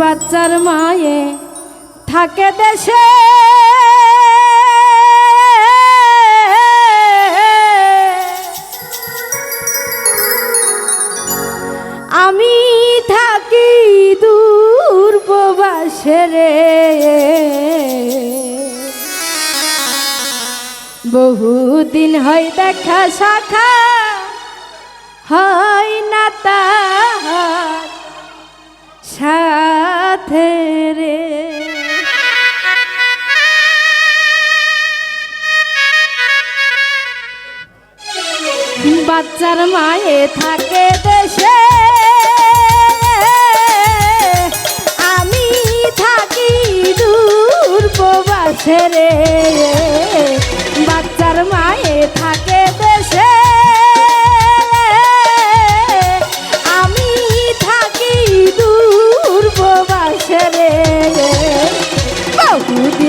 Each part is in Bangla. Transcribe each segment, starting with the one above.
বাচ্চার মায়ে থাকে দেশে। আমি থাকি দূর প্রবাসে রে। বহুদিন হয় দেখা শাখা হয় না তাহার। সাথে রে। বাচ্চার মায়ে থাকে দেশে। আমি থাকি দূর প্রবাসে রে। বাচ্চার মায়ে থাকে দেশে। বহুদিন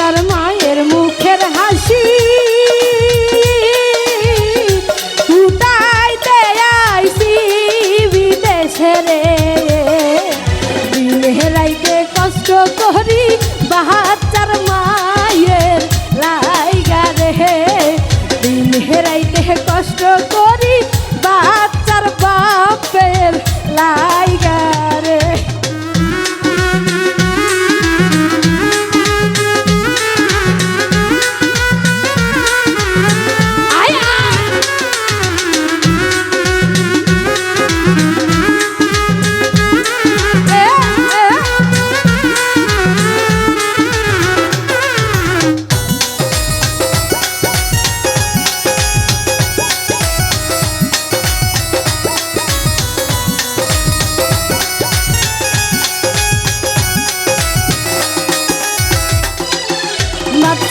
বাচ্চার মায়ের মুখের হাসি। ফুটাইতে আইসি বিদেশে রে। দিনে রাইতে কষ্ট করি বাহাত্তর মায়ের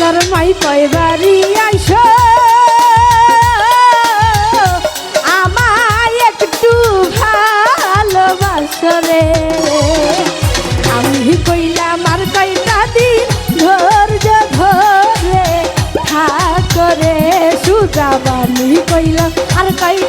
বাচ্চার মাই কয় বাড়ি আইস। আমায় একটু ভালোবাসরে আমি কইলাম, আর কয়টা দিন ধৈর্য ধরে থাকরে সুজাবানি কইলাম, আর কয়টা